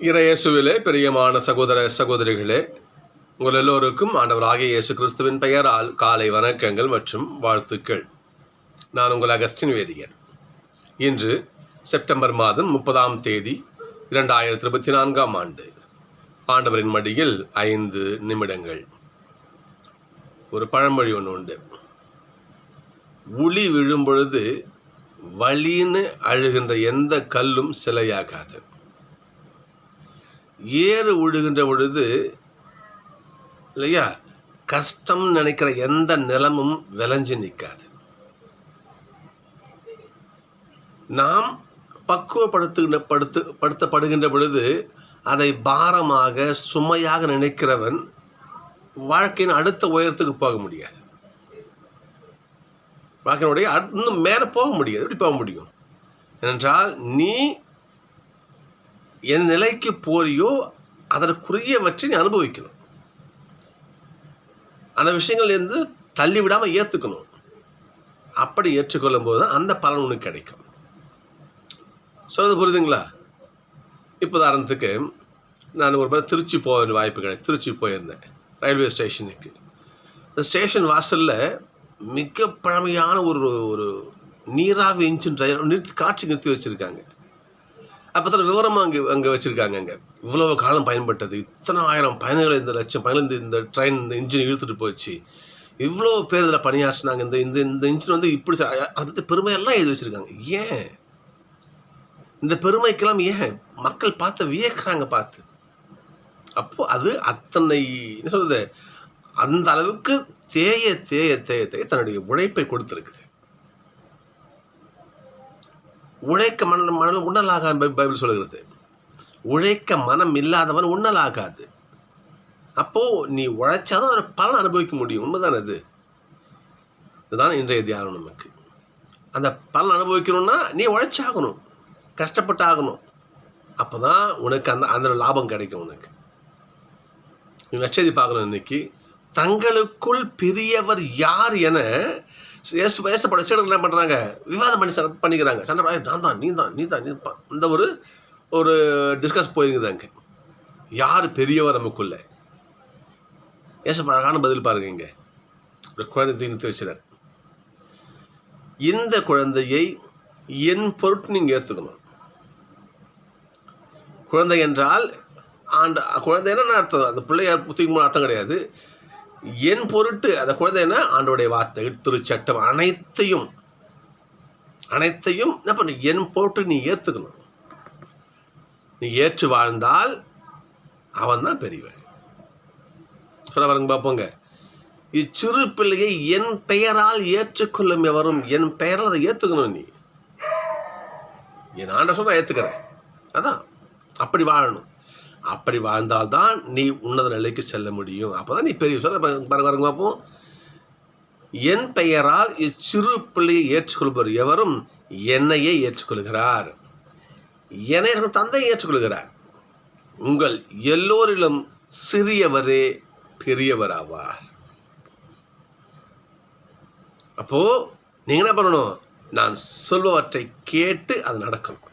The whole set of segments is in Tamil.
இறையேசுவிலே பிரியமான சகோதர சகோதரிகளே உங்கள் எல்லோருக்கும் ஆண்டவராகிய இயேசு கிறிஸ்துவின் பெயரால் காலை வணக்கங்கள் மற்றும் வாழ்த்துக்கள். நான் உங்கள் அகஸ்டின் வேதியர் இன்று செப்டம்பர் மாதம் முப்பதாம் தேதி இரண்டாயிரத்தி இருபத்தி நான்காம் ஆண்டு. ஆண்டவரின் மடியில் ஐந்து நிமிடங்கள். ஒரு பழமொழி ஒன்று உண்டு. உளி விழும் பொழுது வழின்னு அழுகின்ற எந்த கல்லும் சிலையாகாது. ஏறு விழுகின்ற பொழுது இல்லையா? கஷ்டம் நினைக்கிற எந்த நிலமும் விளைஞ்சு நிற்காது. நாம் பக்குவப்படுத்துகின்ற படுத்து படுத்தப்படுகின்ற பொழுது அதை பாரமாக சுமையாக நினைக்கிறவன் வாழ்க்கையின் அடுத்த உயரத்துக்கு போக முடியாது. வாழ்க்கையினுடைய இன்னும் மேலே போக முடியாது. எப்படி போக முடியும்? ஏனென்றால் நீ என் நிலைக்கு போறியோ அதற்குரியவற்றை நீ அனுபவிக்கணும். அந்த விஷயங்கள் வந்து தள்ளி விடாமல் ஏற்றுக்கணும் அப்படி ஏற்றுக்கொள்ளும் போது தான் அந்த பலன் உனக்கு கிடைக்கும். சொல்கிறது புரியுதுங்களா? இப்போ உதாரணத்துக்கு நான் ஒரு முறை திருச்சி போக வேண்டிய வாய்ப்பு கிடையாது திருச்சி போயிருந்தேன் ரயில்வே ஸ்டேஷனுக்கு. இந்த ஸ்டேஷன் வாசலில் மிக பழமையான ஒரு ஒரு நீராவி இன்ஜின் ரயில் நிறுத்தி காட்சி நிறுத்தி வச்சுருக்காங்க. அப்போ தான் விவரமாக அங்கே அங்கே வச்சுருக்காங்க அங்கே இவ்வளோ காலம் பயன்பட்டது. இத்தனை ஆயிரம் பயணிகள் இந்த லட்சம் பயணிகள் இந்த இந்த ட்ரெயின் இந்த இன்ஜின் இழுத்துட்டு போச்சு. இவ்வளோ பேர் இதில் பணியாற்றினாங்க. இந்த இந்த இந்த இன்ஜின் வந்து இப்படி அந்த பெருமையெல்லாம் எழுதி வச்சுருக்காங்க. ஏன்? இந்த பெருமைக்கெல்லாம் ஏன்? மக்கள் பார்த்து வியக்கிறாங்க பார்த்து. அப்போது அது அத்தனை என்ன சொல்கிறது அந்த அளவுக்கு தேய தேய தேய தேய தன்னுடைய உழைப்பை கொடுத்துருக்குது. உழைக்க மணல் மணல் உண்ணலாக பைபிள் சொல்கிறது உழைக்க மனம் இல்லாதவன் உண்ணலாகாது. அப்போது நீ உழைச்சாதான் ஒரு பலன் அனுபவிக்க முடியும். உண்மைதானே அது இதுதான் இன்றைய தியானம் நமக்கு. அந்த பலன் அனுபவிக்கணும்னா நீ உழைச்சாகணும். கஷ்டப்பட்டு ஆகணும் அப்போ தான் உனக்கு அந்த அந்த லாபம் கிடைக்கும் உனக்கு. நீ நச்சதி பார்க்கணும் இன்னைக்கு. தங்களுக்குள் பெரியவர் யார் என இயேசு வயசப்பட சீடர்கள் என்ன பண்ணுறாங்க விவாதம் பண்ணி ச- பண்ணிக்கிறாங்க. சண்டை நான் தான் நீ தான் நீ தான் நீ இந்த ஒரு ஒரு டிஸ்கஸ் போயிருக்குதாங்க யார் பெரியவர் நமக்குள்ள? ஏசப்ப அழகான பதில் பாருங்க இங்கே. ஒரு குழந்தை தீர்த்து வச்சுறார் இந்த குழந்தையை என் பொருட்டு நீங்கள் ஏற்றுக்கணும் குழந்தை என்றால் ஆண்ட குழந்தை என்ன அர்த்தம்? அந்த பிள்ளைய தூக்கி அர்த்தம் கிடையாது. என் பொருட்டு அந்த குழந்தை என்ன? ஆண்டோடைய வார்த்தை திருச்சட்டம் அனைத்தையும் அனைத்தையும் என்ன பண்ண என் போட்டு நீ ஏற்றுக்கணும் நீ ஏற்று வாழ்ந்தால் அவன் தான் பெரியவன். சொல்ல வரங்க பார்ப்போங்க. இச்சிறு பிள்ளையை என் பெயரால் ஏற்றுக்கொள்ளும் எவரும் என் பெயரால் அதை ஏற்றுக்கணும் நீ. என் ஆண்ட சொல்ல ஏற்றுக்கிறேன் அதான். அப்படி வாழணும். அப்படி வாழ்ந்தால்தான் நீ உன்னத நிலைக்கு செல்ல முடியும். அப்பதான் நீ பெரிய சொல்ல பாருங்க பாருங்க பார்ப்போம். என் பெயரால் இச்சிறு பிள்ளையை ஏற்றுக்கொள்பவர் எவரும் என்னையே ஏற்றுக்கொள்கிறார். என்னை தந்தை ஏற்றுக்கொள்கிறார். உங்கள் எல்லோரிலும் சிறியவரே பெரியவராவார். அப்போ நீங்க என்ன பண்ணணும்? நான் சொல்பவற்றை கேட்டு அது நடக்கும்.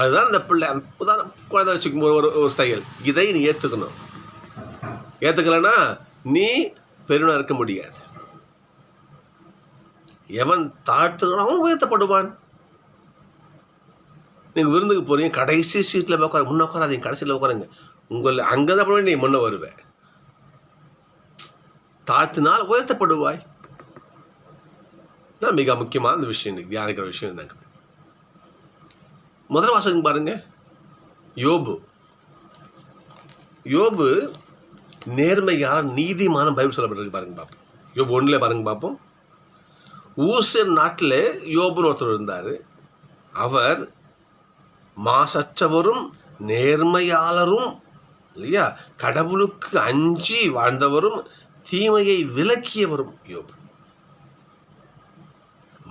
அதுதான் இந்த பிள்ளை. உதாரணம் குழந்தை வச்சுக்கும் போது ஒரு ஒரு செயல். இதை நீ ஏற்றுக்கணும் ஏற்றுக்கலைன்னா நீ பெருனா இருக்க முடியாது. எவன் தாழ்த்துக்கணும் அவன் உயர்த்தப்படுவான். நீங்கள் விருந்துக்கு போறீங்க கடைசி சீட்டில் உட்கார முன்ன உட்காராதீங்க கடைசியில் உட்காருங்க. உங்களை அங்கே தான் போய் நீ முன்ன வருவேன் தாழ்த்தினால் உயர்த்தப்படுவாய். தான் மிக முக்கியமான விஷயம். தியானிக்கிற விஷயம் தான் முதல் வாசகம் பாருங்க. யோபு. யோபு நேர்மையான நீதிமான பைபிள் சொல்லப்பட்டிருக்கு பாருங்க பார்ப்போம் யோபு ஒன்றில் பாருங்க பார்ப்போம் ஊசன் நாட்டில் யோபுன்னு ஒருத்தர் இருந்தார். அவர் மாசற்றவரும் நேர்மையாளரும் இல்லையா? கடவுளுக்கு அஞ்சி வாழ்ந்தவரும் தீமையை விலக்கியவரும் யோபு.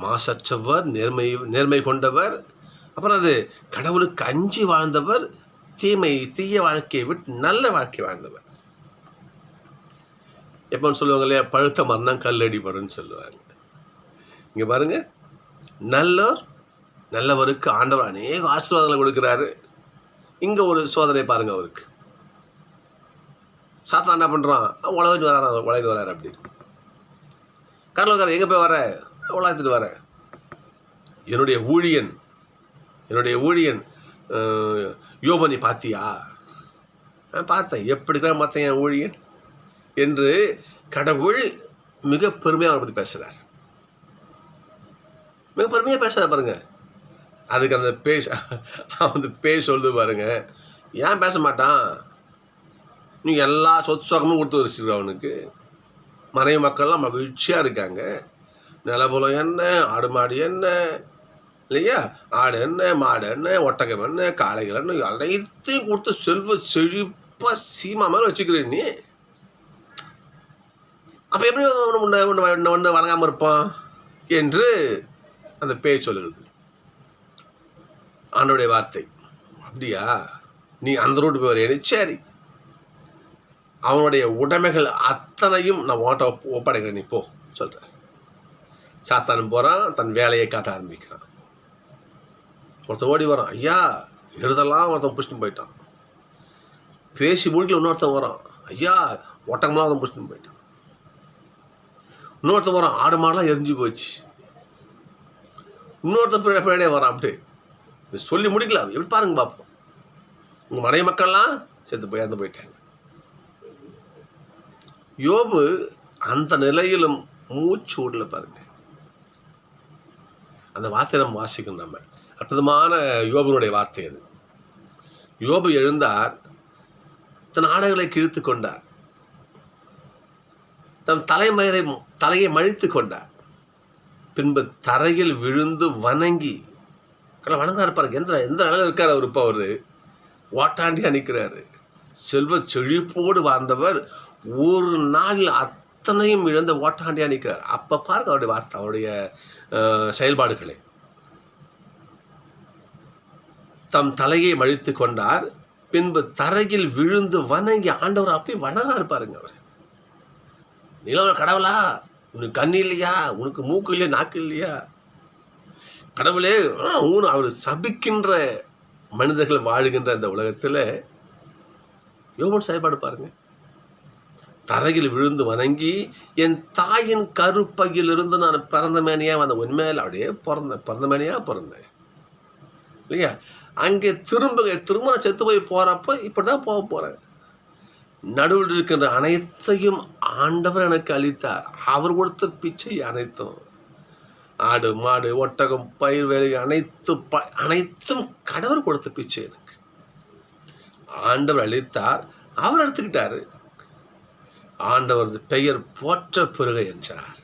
மாசற்றவர் நேர்மை நேர்மை கொண்டவர் அப்புறம் அது கடவுளுக்கு அஞ்சி வாழ்ந்தவர் தீமை தீய வாழ்க்கையை விட்டு நல்ல வாழ்க்கை வாழ்ந்தவர். எப்போன்னு சொல்லுவாங்க இல்லையா? பழுத்த மரம் கல்லடி படுன்னு சொல்லுவாங்க. இங்கே பாருங்க. நல்லோர் நல்லவருக்கு ஆண்டவர் அநேக ஆசீர்வாதங்களை கொடுக்குறாரு. இங்கே ஒரு சோதனை பாருங்க அவருக்கு. சாத்தா என்ன பண்ணுறான் உலகிட்டு வரான் உலகிட்டு வராரு அப்படி. கடலுக்காரன் எங்கே போய் வர உலகத்துட்டு வரேன் என்னுடைய ஊழியன் என்னுடைய ஊழியன் யோபனி பார்த்தியா? நான் பார்த்தேன். எப்படி தான் பார்த்தேன் என் ஊழியன்? என்று கடவுள் மிக பெருமையாக அவரை பற்றி பேசுகிறார் மிக பெருமையாக பேசுகிறார் பாருங்கள் அதுக்கு அந்த பேச அந்த பேய் சொல்லுது பாருங்க. ஏன் பேச மாட்டான்? நீ எல்லா சொத்து சுகமும் கொடுத்து வச்சிருக்க அவனுக்கு. மனைவி மக்கள்லாம் மகிழ்ச்சியாக இருக்காங்க. நிலபுலம் என்ன ஆடு மாடு என்ன இல்லையா? ஆடு என்ன மாடு என்ன ஒட்டகம் என்ன காளைகள் என்ன அனைத்தையும் கொடுத்து செல்வ செழிப்பாக சீமா மாதிரி வச்சுக்கிறேன் நீ. அப்போ எப்படி ஒன்று ஒன்று ஒன்று ஒன்று ஒன்று வணங்காமல் இருப்பான் என்று அந்த பேய் சொல்லுகிறது. ஆண்டோடைய வார்த்தை. அப்படியா? நீ அந்த ரூட்டு போய் வரேன் சரி. அவனுடைய உடைமைகள் அத்தனையும் நான் ஓட்ட ஒப்படைக்கிறேன். நீ போ சொல்கிறேன் சாத்தானும் போகிறான் தன் வேலையை காட்ட ஆரம்பிக்கிறான். ஒருத்தன் ஓடி வரான் ஐயா எழுதெல்லாம் ஒருத்தன் புஷ்டின்னு போயிட்டான். பேசி முடிக்கல இன்னொருத்தன் வரான் ஐயா ஒட்டகம்லாம் ஒருத்தன் புஷ்டின்னு போயிட்டான். இன்னொருத்தன் வரான் ஆடு மாடெல்லாம் எரிஞ்சு போச்சு. இன்னொருத்தன் பேடே பின்னாடியே வரான் அப்படியே. இது சொல்லி முடிக்கல எப்படி பாருங்க பார்ப்போம் உங்கள் மனைவி மக்கள்லாம் செத்து போய் இறந்து போயிட்டாங்க. யோபு அந்த நிலையிலும் மூச்சு விடல பாருங்க. அந்த வார்த்தையை நம்ம வாசிக்கணும் நம்ம. அற்புதமான யோபுனுடைய வார்த்தை அது. யோபு எழுந்தார் தன் ஆடைகளை கிழித்து கொண்டார். தன் தலைமயிரை தலையை மழித்து கொண்டார். பின்பு தரையில் விழுந்து வணங்கி கடவுள் வணங்க இருப்பார் எந்த எந்த நிலையில் இருக்கார் அவர் இப்போ அவர்? ஓட்டாண்டியா நிற்கிறாரு செல்வ செழிப்போடு வாழ்ந்தவர் ஒரு நாளில் அத்தனையும் இழந்த ஓட்டாண்டியா நிற்கிறார் அப்போ பாருங்க அவருடைய வார்த்தை அவருடைய செயல்பாடுகளை. தம் தலையை மழித்து கொண்டார். பின்பு தரையில் விழுந்து வணங்கி ஆண்டவர் அப்படி வணங்காரு பாருங்க அவர். நிலவர கடவுளா? உனக்கு கண்ணு இல்லையா? உனக்கு மூக்கு இல்லையா? நாக்கு இல்லையா? கடவுளே ஊன் அவர் சபிக்கின்ற மனிதர்கள் வாழுகின்ற இந்த உலகத்தில் யோபன் செயல்பாடு பாருங்க. தரையில் விழுந்து வணங்கி என் தாயின் கருப்பையிலிருந்து நான் பிறந்த மேனியாக வந்த உண்மையில் அப்படியே பிறந்தேன் பிறந்த மேனியாக பிறந்தேன். இல்லையா? அங்கே திரும்ப திரும்ப நான் செத்து போய் போகிறப்ப இப்படி தான் போக போகிறேன் நடுவில் இருக்கின்ற அனைத்தையும் ஆண்டவர் எனக்கு அளித்தார். அவர் கொடுத்த பிச்சை அனைத்தும். ஆடு மாடு ஒட்டகம் பயிர் வேலை அனைத்து ப அனைத்தும் கடவுள் கொடுத்த பிச்சை எனக்கு. ஆண்டவர் அளித்தார். அவர் எடுத்துக்கிட்டாரு. ஆண்டவரது பெயர் போற்ற பெருக என்றார்.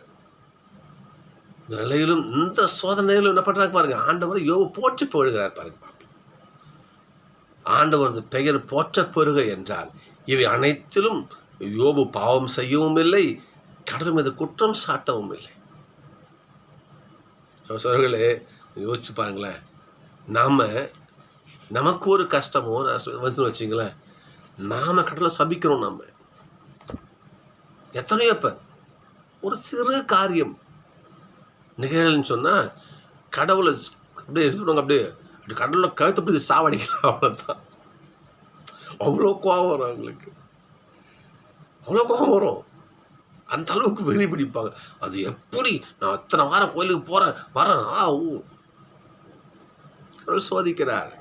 இந்த நிலையிலும் இந்த சோதனையிலும் என்ன பண்ணுறாங்க பாருங்க ஆண்டவர் யோக போற்றி போடுகிறார் பாருங்க. ஆண்டவரது பெயர் போற்ற என்றால் இவை அனைத்திலும் யோபு பாவம் செய்யவும் இல்லை கடவுள் மீது குற்றம் சாட்டவும் இல்லை. சோழர்களே யோசிச்சு பாருங்களேன். நாம் நமக்கு ஒரு கஷ்டமோ வந்து வச்சிங்களேன் நாம் கடலை சபிக்கிறோம் நம்ம எத்தனையோ பேர் ஒரு சிறு காரியம். நிகழன்னு சொன்னால் கடவுளை அப்படியே எடுத்துடுவாங்க அப்படியே. கடலில் கடவுளை கழுத்து பிடிச்சி சாவடிக்கலாம் அவ்வளோதான் அவ்வளோ கோபம் வரும் அவங்களுக்கு. அவ்வளோ கோபம் வரும். அந்த அளவுக்கு வெறி பிடிப்பாங்க. அது எப்படி? நான் அத்தனை வாரம் கோயிலுக்கு போகிறேன் வரேன். ஆ ஊ. சோதிக்கிறார்.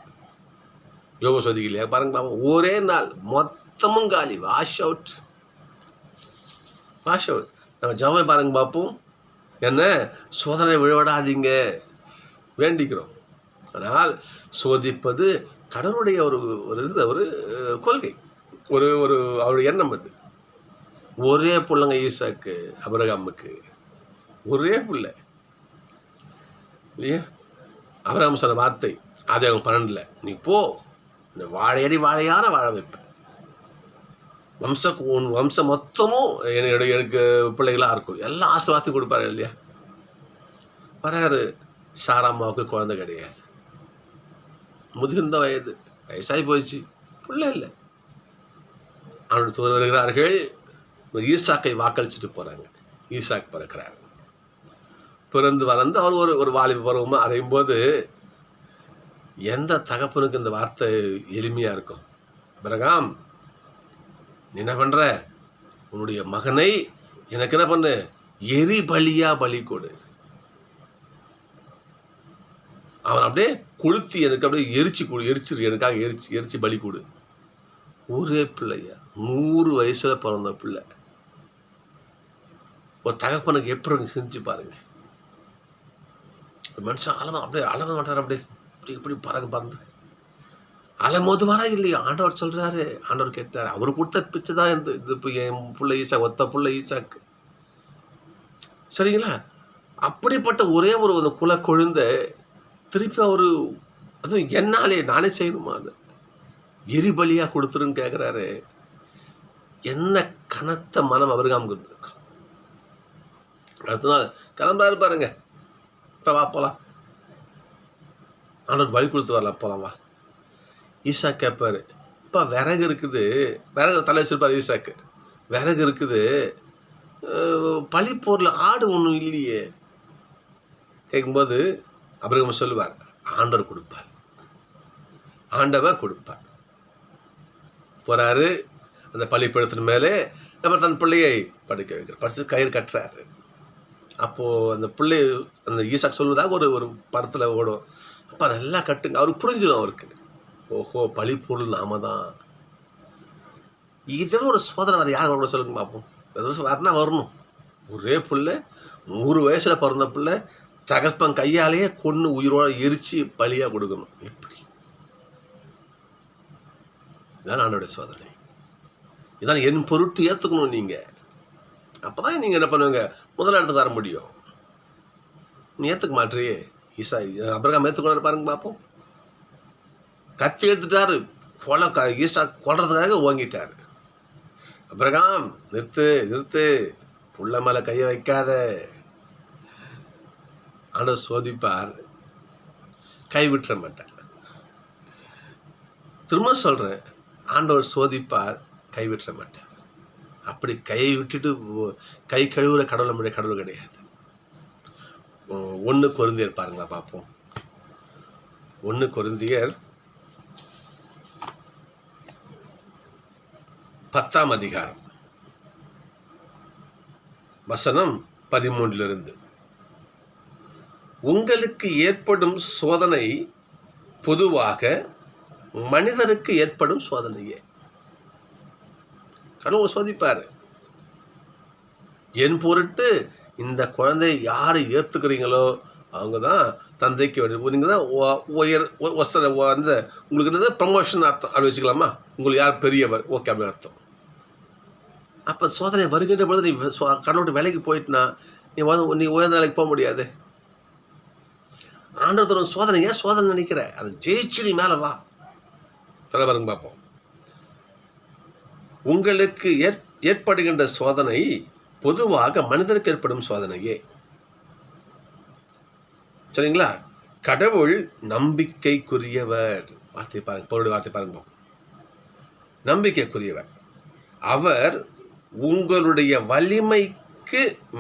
யோக சோதிக்கலையா? பாருங்க பாப்பா ஒரே நாள் மொத்தமும் காலி. வாஷ் அவுட் வாஷ் அவுட் நம்ம ஜாமை பாருங்க பார்ப்போம் என்ன? சோதனை விழவிடாதீங்க. வேண்டிக்கிறோம். ஆனால் சோதிப்பது கடவுளுடைய ஒரு ஒரு இது ஒரு கொள்கை. ஒரு ஒரு அவருடைய எண்ணம் அது. ஒரே பிள்ளைங்க ஈசாக்கு அபரகாமுக்கு. ஒரே பிள்ளை. இல்லையா? அபரகாம் சொன்ன வார்த்தை அது அவங்க பன்னெண்டில் நீ போ. இந்த வாழையடி வாழையான வாழ வைப்பேன். வம்ச உன் வம்சம் மொத்தமும் என்னோட எனக்கு பிள்ளைகளாக இருக்கும். எல்லாம் ஆசீர்வாதத்தையும் கொடுப்பாரு இல்லையா? வராரு. சாராம்மாவுக்கு குழந்தை கிடையாது. முதிர்ந்த வயது வயசாகி போயிடுச்சு பிள்ளை இல்லை. அவனுடைய தூதர் வருகிறார்கள். ஈசாக்கை வாக்களிச்சுட்டு போகிறாங்க ஈசாக் பிறக்கிறார். பிறந்து வளர்ந்து அவர் ஒரு ஒரு வாலிப பருவமாக அடையும் போது எந்த தகப்பனுக்கு இந்த வார்த்தை எளிமையாக இருக்கும்? பிரகாம் நீ என்ன பண்ணுற உன்னுடைய மகனை எனக்கு என்ன பண்ணு? எரிபலியா பலி கொடு. அவன் அப்படியே கொளுத்தி எனக்கு அப்படியே எரிச்சு கொடு எரிச்சிரு எனக்காக எரிச்சு எரிச்சு பலி கொடு. ஒரே பிள்ளையா நூறு வயசில் பிறந்த பிள்ளை. ஒரு தகப்பனுக்கு எப்படி செஞ்சு பாருங்க. மனுஷன் அலம அப்படியே அலம மாட்டார் அப்படியே. இப்படி இப்படி பறங்க பறந்து. அலமோது வரா இல்லையா? ஆண்டவர் சொல்கிறாரு ஆண்டவர் கேட்டார். அவர் கொடுத்த பிச்சை தான் இந்த இது இப்போ என் பிள்ளை ஈசா ஒத்த பிள்ளை ஈசாக்கு சரிங்களா? அப்படிப்பட்ட ஒரே ஒரு அந்த குல கொழுந்த திருப்பி அவர் அதுவும் என்னாலே நானே செய்யணுமா அது? எரிபலியாக கொடுத்துருன்னு கேட்குறாரு என்ன கனத்த மனம் அவருகாம இருந்திருக்கும் அடுத்த நாள் கிளம்புறாரு பாருங்க. இப்போ வா போகலாம் ஆண்டவர் பலி கொடுத்து வரலாம் போகலாம் வா. ஈசா கேட்பார் இப்போ விறகு இருக்குது. விறகு தலை வச்சுருப்பார் ஈசாக்கு. விறகு இருக்குது. பழி பழிப்போரில் ஆடு ஒன்றும் இல்லையே. கேட்கும்போது அப்புறம் சொல்லுவார் ஆண்டவர் கொடுப்பார். ஆண்டவர் கொடுப்பார். போறாரு அந்த பள்ளிப்படத்தின் மேலே நம்ம தன் பிள்ளையை படுக்க வைக்கிறார். படிச்சு கயிறு கட்டுறாரு. அப்போது அந்த பிள்ளை அந்த ஈசாக் சொல்வதாக ஒரு ஒரு படத்தில் ஓடும். அப்போ நல்லா கட்டுங்க. அவருக்கு புரிஞ்சிடும் அவருக்கு. ஓஹோ பழிப்பொருள் நாம தான். இதே ஒரு சோதனை வேறு யார் கூட சொல்லுங்க பார்ப்போம் வருஷம் வரனா வரணும். ஒரே பிள்ளை நூறு வயசில் பிறந்த பிள்ளை தகப்பன் கையாலேயே கொன்று உயிரோட எரிச்சு பலியாக கொடுக்கணும். எப்படி? இதான் ஆண்டோடைய சோதனை. இதான் என் பொருட்டு ஏற்றுக்கணும் நீங்கள் அப்போ தான் நீங்கள் என்ன பண்ணுவீங்க? முதல் இடத்துக்கு வர முடியும். நீ ஏற்றுக்க மாட்டியே ஈசா அப்புறம் ஏற்றுக்கொண்டு பாருங்க பார்ப்போம் கத்தி எடுத்துட்டாரு. கொலை க ஈசா கொல்றதுக்காக ஓங்கிட்டார். அபிரகாம் நிறுத்து நிறுத்து. புள்ள மேலே கையை வைக்காத. ஆண்டவர் சோதிப்பார். கை விட்டுற மாட்டார். திரும்ப சொல்கிறேன் ஆண்டவர் சோதிப்பார் கை விட்டுற மாட்டார். அப்படி கையை விட்டுட்டு கை கழுவுற கடவுள் நம்முடைய கடவுள் கிடையாது. ஒன்று குருந்தியர் பாருங்களா பார்ப்போம். ஒன்று குருந்தியர் பத்தாம் அதிகாரம். வசனம் பதிமூன்றிலிருந்து. உங்களுக்கு ஏற்படும் சோதனை பொதுவாக மனிதருக்கு ஏற்படும் சோதனையே. கடவுள் சோதிப்பார். என் பொருட்டு இந்த குழந்தையை யாரை ஏற்றுக்கிறீங்களோ அவங்க தான் தந்தைக்கு வேண்டிய நீங்கள் தான் உயர் ஒ- ஒசர அந்த உங்களுக்கு என்னது? ப்ரமோஷன் அர்த்தம். அப்படி வச்சுக்கலாமா? உங்களுக்கு யார் பெரியவர்? ஓகே அப்படின்னு அர்த்தம். அப்போ சோதனை வருகின்ற பொழுது நீ சொ- கடவுள்கிட்ட வேலைக்கு போயிட்டுனா நீ நீ உயர்ந்த வேலைக்கு போக முடியாது. ஆண்டவர் சோதனை ஏன் சோதனை நினைக்கிற? அதை ஜெயிச்சு நீ மேலே வா. சொல்ல பாருங்க பார்ப்போம். உங்களுக்கு ஏற் ஏற்படுகின்ற சோதனை பொதுவாக மனிதருக்கு ஏற்படும் சோதனையே. சரிங்களா? கடவுள் நம்பிக்கைக்குரியவர். வார்த்தை பாருங்க பொருள் வார்த்தை பாருங்க நம்பிக்கைக்குரியவர். அவர் உங்களுடைய வலிமைக்கு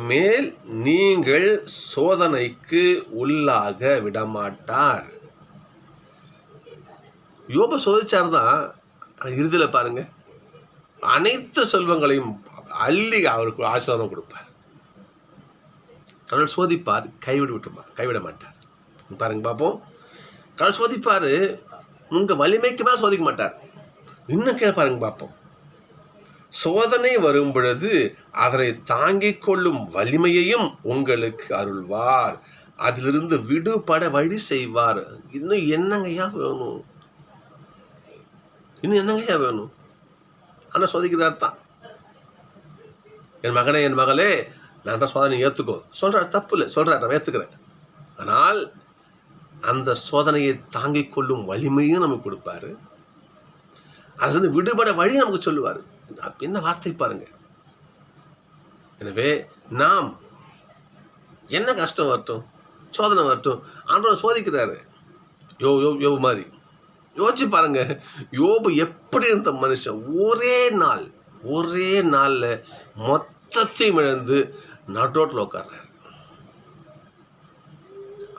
மேல் நீங்கள் சோதனைக்கு உள்ளாக விடமாட்டார். யோப சோதிச்சார் தான் இறுதியில் பாருங்க அனைத்து செல்வங்களையும் அள்ளி அவருக்கு ஆசீர்வாதம் கொடுப்பார். கடவுள் சோதிப்பார் கைவிட விட்டுமா கைவிட மாட்டார். பாருங்க பார்ப்போம் கடவுள் சோதிப்பார் உங்கள் வலிமைக்கு மேலே சோதிக்க மாட்டார். இன்னும் கீழே பாருங்க பார்ப்போம் சோதனை வரும் பொழுது அதனை தாங்கிக் கொள்ளும் வலிமையையும் உங்களுக்கு அருள்வார். அதிலிருந்து விடுபட வழி செய்வார். இன்னும் என்னங்கய்யா வேணும்? இன்னும் என்னங்கய்யா வேணும்? ஆனால் சோதிக்கிறார் தான். என் மகனே என் மகளே நான் தான் சோதனை ஏற்றுக்கோ சொல்கிறார் தப்பு இல்லை. சொல்கிறார் நான் ஏற்றுக்கிறேன் ஆனால் அந்த சோதனையை தாங்கிக் கொள்ளும் வலிமையும் நமக்கு கொடுப்பாரு. அதுலேருந்து விடுபட வழி நமக்கு சொல்லுவார். என்ன வார்த்தை பாருங்க. எனவே நாம் என்ன கஷ்டம் வரட்டும் சோதனை வரட்டும் ஆண்டவர் சோதிக்கிறாரு. யோ யோ யோ மாதிரி. யோசிச்சு பாருங்க யோபு எப்படி இருந்த மனுஷன்? ஒரே நாள் ஒரே நாளில் மொத்தத்தையும் இழந்து நட்டோட்டில் உட்கார்றாரு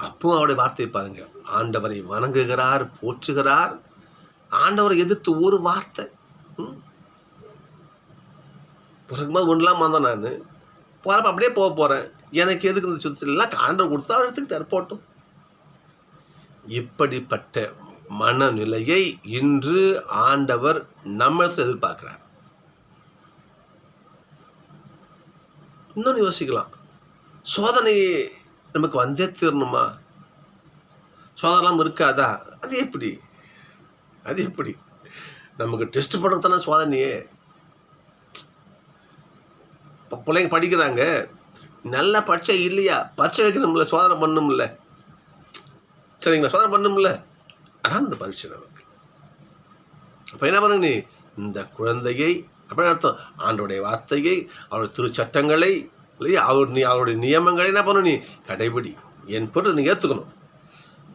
அப்பவும் அவருடைய வார்த்தையை பாருங்க. ஆண்டவரை வணங்குகிறார் போற்றுகிறார். ஆண்டவரை எதிர்த்து ஒரு வார்த்தை. ம்? ஒன்றுலாம் வந்தேன் நான். போகிறப்ப அப்படியே போக போகிறேன் எனக்கு எதுக்கு இந்த சுத்தலாம் ஆண்டவர் கொடுத்தா அவர் எடுத்துக்கிட்டார் போட்டோம். இப்படிப்பட்ட மனநிலையை இன்று ஆண்டவர் நம்மளத்தில் எதிர்பார்க்கிறார். இன்னொன்று யோசிக்கலாம். சோதனை நமக்கு வந்தே தீரணுமா? சோதனைலாம் இருக்காதா? அது எப்படி? அது எப்படி? நமக்கு டெஸ்ட் பண்ணுறது தானே சோதனையே. பிள்ளைங்க படிக்கிறாங்க. நல்ல படிச்சா இல்லையா? பரீட்சை வைக்கணும்ல சோதனை பண்ணணும்ல. சரிங்களா? சோதனை பண்ணும்ல அதான் இந்த பரீட்சை நமக்கு. அப்போ என்ன பண்ணுங்க நீ? இந்த குழந்தையை அப்படின்னு அர்த்தம்? ஆண்டோடைய வார்த்தையை அவருடைய திருச்சட்டங்களை இல்லையா? அவர் நீ அவருடைய நியமங்களை என்ன பண்ணணும் நீ? கடைபிடி. என் பொருள் நீ ஏற்றுக்கணும்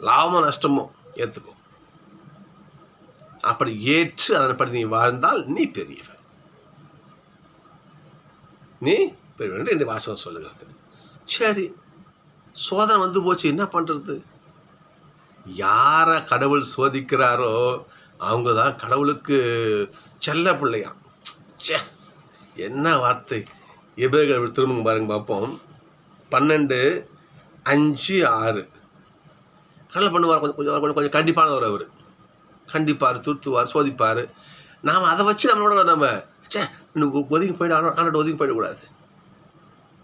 லாபமோ நஷ்டமோ ஏற்றுக்கும் அப்படி ஏற்று அதன்படி நீ வாழ்ந்தால் நீ பெரியவன். நீ பெரியவன் என்று இந்த வாசகம் சொல்லுகிறது சரி. சோதனை வந்து போச்சு. என்ன பண்ணுறது யாரை கடவுள் சோதிக்கிறாரோ அவங்க தான் கடவுளுக்கு செல்ல பிள்ளையாம் ச்சே. என்ன வார்த்தை? எபிரர்கள் திரும்ப பாருங்க பார்ப்போம். பன்னெண்டு அஞ்சு ஆறு. கடவுள் பண்ணுவார். கொஞ்சம் கொஞ்சம் கொஞ்சம் கொஞ்சம் கண்டிப்பானவர் அவர். கண்டிப்பார் துருத்துவார் சோதிப்பார். நாம் அதை வச்சு நம்மளோட நம்ம ச்சே இன்னும் ஒதுங்கி போயிட ஆண்டோட ஒதுக்கி போயிடக்கூடாது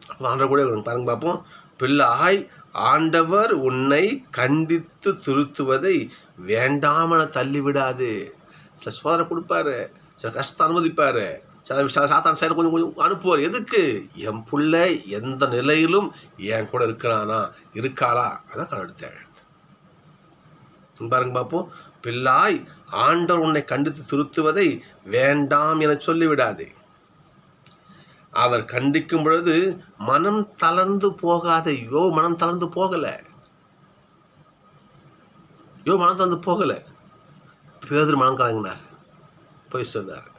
அப்போ ஆண்டவர் கூட இருக்கணும். பாருங்க பார்ப்போம் பிள்ளாய் ஆண்டவர் உன்னை கண்டித்து திருத்துவதை வேண்டாமன தள்ளிவிடாது சில சோதனை கொடுப்பாரு சில கஷ்டத்தை அனுமதிப்பாரு சில சாத்தான் சைடு கொஞ்சம் கொஞ்சம் அனுப்புவார் எதுக்கு என் பிள்ளை எந்த நிலையிலும் என் கூட இருக்கிறானா இருக்காளா அதான் கடவுள் தேவை பாருங்க பார்ப்போம் பிள்ளாய் ஆண்டவர் உன்னை கண்டித்து திருத்துவதை வேண்டாம் என சொல்லிவிடாதே அவர் கண்டிக்கும் பொழுது மனம் தளர்ந்து போகாத யோ மனம் தளர்ந்து போகலை. யோ மனம் தளர்ந்து போகல. பேதர் மனம் கலங்கினார். போய் சொன்னார்.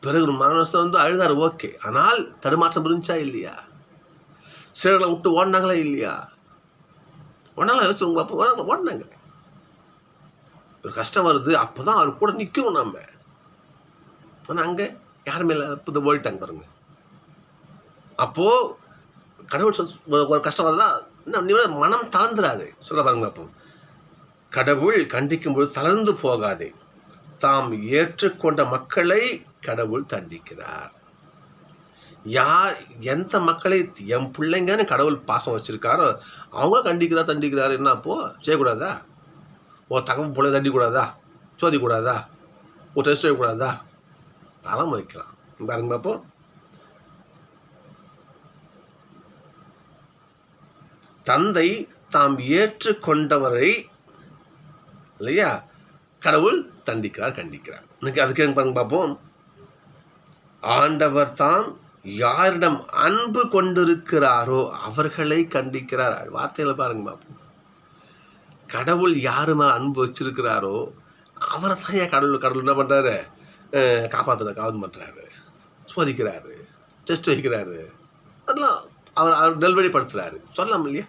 பிறகு மரணம் வந்து அழுதார் ஓகே. ஆனால் தடுமாற்றம் இருந்துச்சா இல்லையா? சிலர்களை விட்டு ஓடினாங்களா இல்லையா? ஒன்னாங்களா யோசிச்சு உங்க ஓடினாங்க. ஒரு கஷ்டம் வருது அப்பதான் அவர் கூட நிற்கணும் நம்ம. ஆனால் அங்கே யாருமே இல்லை புது ஓடிட்டாங்க பாருங்க அப்போது கடவுள் சொல் ஒரு- கஷ்டம் வருதா? இன்னும் நீ மனம் தளர்ந்துடாது சொல்ல பாருங்க அப்போ. கடவுள் கண்டிக்கும் பொழுது தளர்ந்து போகாது. தாம் ஏற்றுக்கொண்ட மக்களை கடவுள் தண்டிக்கிறார். யார் எந்த மக்களை என் பிள்ளைங்கன்னு கடவுள் பாசம் வச்சுருக்காரோ அவங்க கண்டிக்கிறார் தண்டிக்கிறார் என்ன அப்போது செய்யக்கூடாதா? ஓ தகவல் பிள்ளை தண்டிக்கூடாதா? சோதிக்கூடாதா? ஓ டெஸ்ட் வைக்கக்கூடாதா தளம் மதிக்கலாம் பாருங்க பார்ப்போம் தந்தை தாம் ஏற்றுக்கொண்டவரை இல்லையா? கடவுள் தண்டிக்கிறார் கண்டிக்கிறார். இன்னைக்கு அதுக்கு பாருங்க பார்ப்போம். ஆண்டவர் தாம் யாரிடம் அன்பு கொண்டிருக்கிறாரோ அவர்களை கண்டிக்கிறார். வார்த்தைகளை பாருங்க பார்ப்போம். கடவுள் யாரு மேல அன்பு வச்சிருக்கிறாரோ அவரை தான் ஏன் கடவுள் கடவுள் என்ன பண்றாரு? அஹ் காப்பாத்துற காவல் பண்றாரு. சோதிக்கிறாரு. டெஸ்ட் வைக்கிறாரு. அதெல்லாம் அவர் அவர் நல்வழிப்படுத்துறாரு. சொல்லலாம் இல்லையா?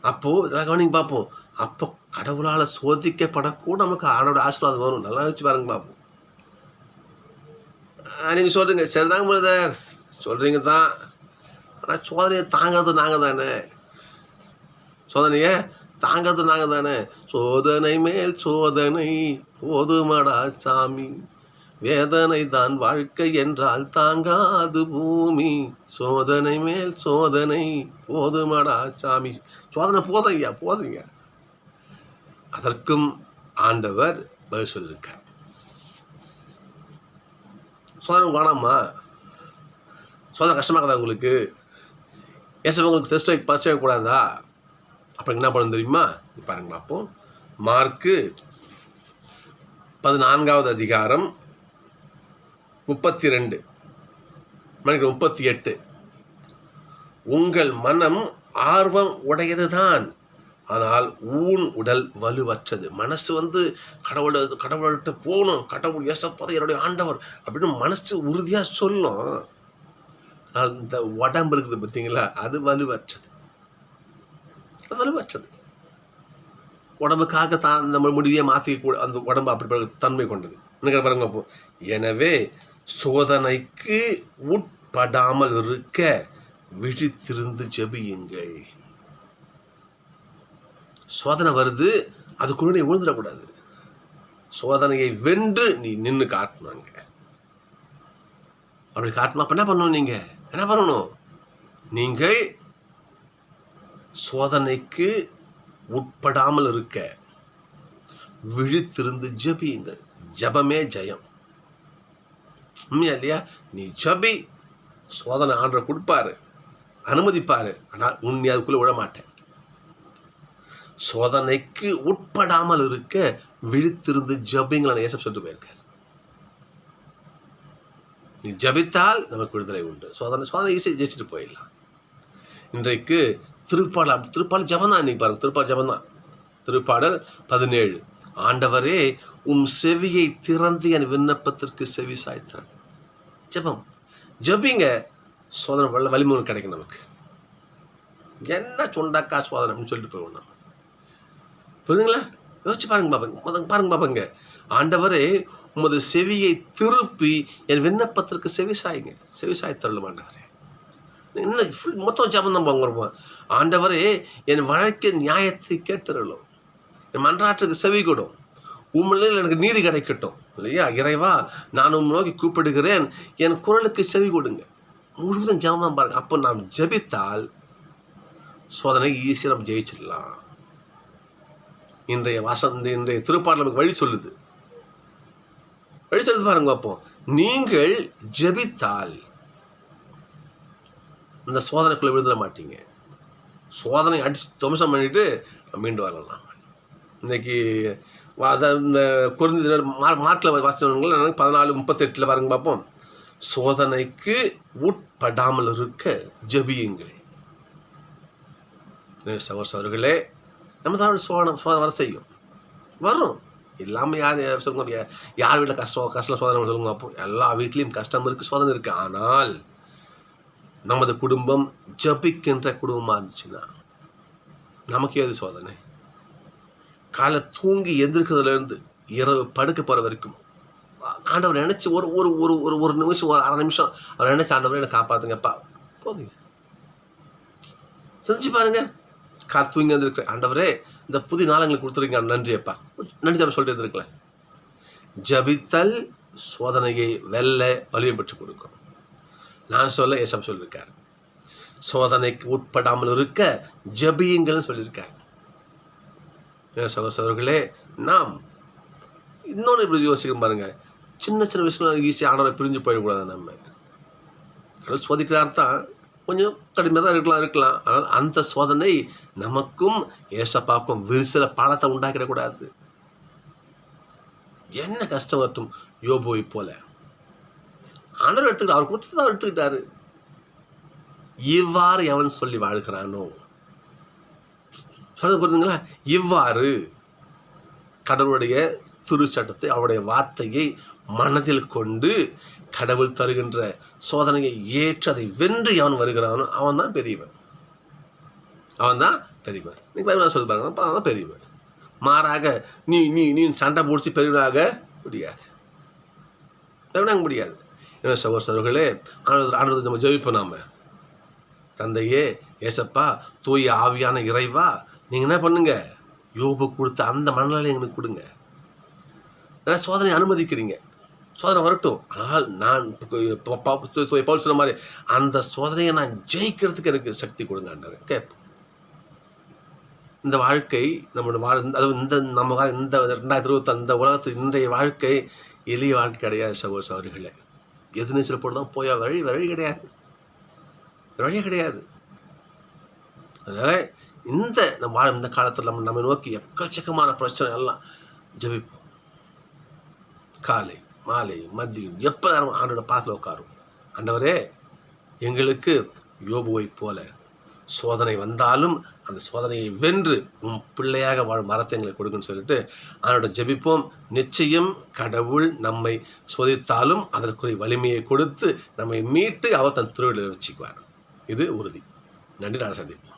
அப்போ இதெல்லாம் கவனிங்க பார்ப்போம் அப்போ கடவுளால் சோதிக்கப்படக்கூட நமக்கு ஆனோட ஆசீர்வாதம் வரும். நல்லா வச்சு பாருங்க பார்ப்போம் நீங்கள் நீங்க சொல்றீங்க சரிதாங்க பிரதர். சொல்கிறீங்க தான். ஆனால் சோதனையை தாங்கிறது நாங்கள் தானே. சோதனையை தாங்கிறது நாங்கள் தானே. சோதனை மேல் சோதனை போதுமடா சாமி. வேதனை தான் வாழ்க்கை என்றால் தாங்காது பூமி. சோதனை மேல் சோதனை. போதுமடா சாமி. சோதனை போதையா? போதுங்க அதற்கும் ஆண்டவர் பதில் சொல்லியிருக்கார் சோதனை வேணாமா சோதனை கஷ்டமாக்குதா உங்களுக்கு? ஏசப்ப உங்களுக்கு டெஸ்ட் வைக்க பரிசு வைக்கக்கூடாதா அப்புறம் என்ன பண்ணணும் தெரியுமா? பாருங்க பார்ப்போம். மார்க்கு பதினான்காவது அதிகாரம் முப்பத்தி ரெண்டு மணிக்கு முப்பத்தி எட்டு உங்கள் மனம் ஆர்வம் உடையதுதான். ஆனால் ஊன் உடல் வலுவற்றது. மனசு வந்து கடவுளை கடவுள்கிட்ட போகணும். கடவுள் ஏசப்பதை என்னுடைய ஆண்டவர் அப்படின்னு மனசு உறுதியாக சொல்லும். அந்த உடம்பு இருக்குது பார்த்தீங்களா? அது வலுவற்றது. அது வலுவற்றது. உடம்புக்காக தான் நம்ம முடிவையே மாற்றிக்க கூட அந்த உடம்பு அப்படி தன்மை கொண்டது. என்ன பாருங்க எனவே சோதனைக்கு உட்படாமல் இருக்க விழித்திருந்து ஜெபியுங்கள். சோதனை வருது அதுக்குள்ள நீ விழுந்துடக்கூடாது. சோதனையை வென்று நீ நின்று காட்டணுங்க அப்படி காட்டணும் அப்ப என்ன பண்ணணும் நீங்க? என்ன பண்ணணும்? நீங்கள் சோதனைக்கு உட்படாமல் இருக்க விழித்திருந்து ஜபியுங்கள். ஜபமே ஜெயம். உண்மையா இல்லையா? நீ ஜபி சோதனை ஆண்டரை கொடுப்பாரு அனுமதிப்பாரு. ஆனால் உன்னை அதுக்குள்ள விட மாட்டேன் சோதனைக்கு உட்படாமல் இருக்க விழித்திருந்து ஜபிங்களை ஏசப் சொல்லிட்டு போயிருக்கார். நீ ஜபித்தால் நமக்கு விடுதலை உண்டு. சோதனை சோதனை ஈஸியாக ஜெயிச்சுட்டு போயிடலாம். இன்றைக்கு திருப்பாடல் திருப்பாடல் ஜபம் தான் இன்னைக்கு பாருங்க திருப்பாடல் ஜபம் தான் திருப்பாடல் பதினேழு. ஆண்டவரே உம் செவியை திறந்து என் விண்ணப்பத்திற்கு செவி சாய்த்திறன் ஜபம். ஜபிங்க. சோதனை வல்ல வலிமுறை கிடைக்கும் நமக்கு. என்ன சொண்டாக்கா சோதனை அப்படின்னு சொல்லிட்டு போவோம் நம்ம. புரியுதுங்களா? யோசிச்சு பாருங்க பாப்பாங்க பாருங்க பாப்பாங்க ஆண்டவரே உமது செவியை திருப்பி என் விண்ணப்பத்திற்கு செவி சாயுங்க. செவி சாயத்தரலும் ஆண்டவரே. இன்னும் ஃபுல் மொத்தம் ஜபம் தான் போங்க ஆண்டவரே என் வழக்கின் நியாயத்தை கேட்டுறலும் என் மன்றாட்டுக்கு செவி கொடும். உண்மையில் எனக்கு நீதி கிடைக்கட்டும். இல்லையா? இறைவா நான் உம் நோக்கி கூப்பிடுகிறேன். என் குரலுக்கு செவி கொடுங்க. முழுவதும் ஜபமாக பாருங்க. அப்போ நாம் ஜபித்தால் சோதனை ஈஸியாக நம்ம ஜெயிச்சிடலாம். இன்றைய வசந்த இன்றைய திருப்பாடல் நமக்கு வழி சொல்லுது. வழி சொல்லுது பாருங்க அப்போ நீங்கள் ஜபித்தால் இந்த சோதனைக்குள்ளே விழுந்துட மாட்டீங்க. சோதனை அடிச்சு துவம்சம் பண்ணிட்டு மீண்டு வரலாம் இன்னைக்கு அதை இந்த குறைந்த மார்க் மார்க்கில் வாசித்தவங்க பதினாலு முப்பத்தெட்டில் பாருங்க பார்ப்போம் சோதனைக்கு உட்படாமல் இருக்க ஜபியுங்கள். சகோசர்களே நம்ம தான் சோதனை சோதனை வர செய்யும். வரும். இல்லாமல் யார் சொல்லுங்க யார் வீட்டில் கஷ்டம் கஷ்டம் சோதனை சொல்லுங்க அப்போ எல்லா வீட்லேயும் கஷ்டம் இருக்குது சோதனை இருக்குது ஆனால் நமது குடும்பம் ஜபிக்கின்ற குடும்பமாக இருந்துச்சுன்னா நமக்கு ஏது சோதனை? காலை தூங்கி எந்திரிக்கிறதுலேருந்து இரவு படுக்க போகிற வரைக்கும் ஆண்டவர் நினச்சி ஒரு ஒரு ஒரு ஒரு ஒரு நிமிஷம் ஒரு அரை நிமிஷம் அவர் நினச்சி ஆண்டவரை என்னை காப்பாற்றுங்கப்பா போதுங்க. செஞ்சு பாருங்க. கார் தூங்கி வந்திருக்கிறேன் ஆண்டவரே இந்த புதிய நாள் எங்களுக்கு கொடுத்துருங்க நன்றி அப்பா நன்றி ஜபம் சொல்லிட்டு இருந்திருக்கலாம் ஜபித்தல் சோதனையை வெல்ல வலிமை பெற்றுக் கொடுக்கும். நான் சொல்ல ஏசம் சொல்லியிருக்கார். சோதனைக்கு உட்படாமல் இருக்க ஜபியுங்கள்னு சொல்லியிருக்காரு. சகோசரர்களே நாம் இன்னொன்று இப்படி யோசிக்க பாருங்கள் சின்ன சின்ன விஷயம் ஈஸியாக ஆண்டவரை பிரிஞ்சு போயிடக்கூடாது நம்ம. கடல் சோதிக்கிறார் தான் கொஞ்சம் கடுமையாக தான் இருக்கலாம் இருக்கலாம். ஆனால் அந்த சோதனை நமக்கும் ஏசப்பாக்கும் விரிசல பாடத்தை உண்டாக்கிடக்கூடாது. என்ன கஷ்டம் வரட்டும் யோபோவை போல. ஆண்டவர் எடுத்துக்கிட்டு அவர் கொடுத்து அவர் எடுத்துக்கிட்டாரு. இவ்வாறு எவன் சொல்லி வாழ்கிறானோ? சொல்றது புரிஞ்சுங்களா இவ்வாறு கடவுளுடைய திருச்சட்டத்தை அவருடைய வார்த்தையை மனதில் கொண்டு கடவுள் தருகின்ற சோதனையை ஏற்று அதை வென்று எவன் வருகிறானோ அவன் தான் பெரியவன். அவன் தான் பெரியவன். நீ பைபிள் சொல்லி பாருங்க. அவன் தான் பெரியவன். மாறாக நீ நீ நீ சண்டை பிடிச்சி பெரியவனாக முடியாது. பெரியவனாக முடியாது. என்ன சகோசரர்களே ஆனது நம்ம ஜெயிப்போம் நாம. தந்தையே ஏசப்பா தூய ஆவியான இறைவா நீங்கள் என்ன பண்ணுங்க? யோபு கொடுத்த அந்த மனநிலை எங்களுக்கு கொடுங்க. சோதனை அனுமதிக்கிறீங்க. சோதனை வரட்டும். ஆனால் நான் பவுல் சொன்ன மாதிரி அந்த சோதனையை நான் ஜெயிக்கிறதுக்கு எனக்கு சக்தி கொடுங்க கேட்போம். இந்த வாழ்க்கை நம்மளோட வாழ் அதாவது இந்த நம்ம இந்த ரெண்டாயிரத்தி இருபத்தி அந்த உலகத்து இன்றைய வாழ்க்கை எளிய வாழ்க்கை கிடையாது சகோதர சகோதரிகளே. எது நீச்சல் போட்டு தான் போயா வழி வழி கிடையாது. வழியே கிடையாது. அதனால் இந்த நம்ம வாழும் இந்த காலத்தில் நம்ம நம்ம நோக்கி எக்கச்சக்கமான பிரச்சனை எல்லாம் ஜபிப்போம். காலை மாலை மதியம் எப்போ நேரம் ஆண்டோட பாத்தில் உட்காரும். ஆண்டவரே எங்களுக்கு யோபுவை போல சோதனை வந்தாலும் அந்த சோதனையை வென்று உன் பிள்ளையாக வாழும் மரத்தை எங்களுக்கு கொடுக்குன்னு சொல்லிட்டு அதனோட ஜெபிப்போம். நிச்சயம் கடவுள் நம்மை சோதித்தாலும் அதற்குரிய வலிமையை கொடுத்து நம்மை மீட்டு அவர் தன் திருவிழா வச்சுக்குவார். இது உறுதி. நன்றி நான் சந்திப்போம்.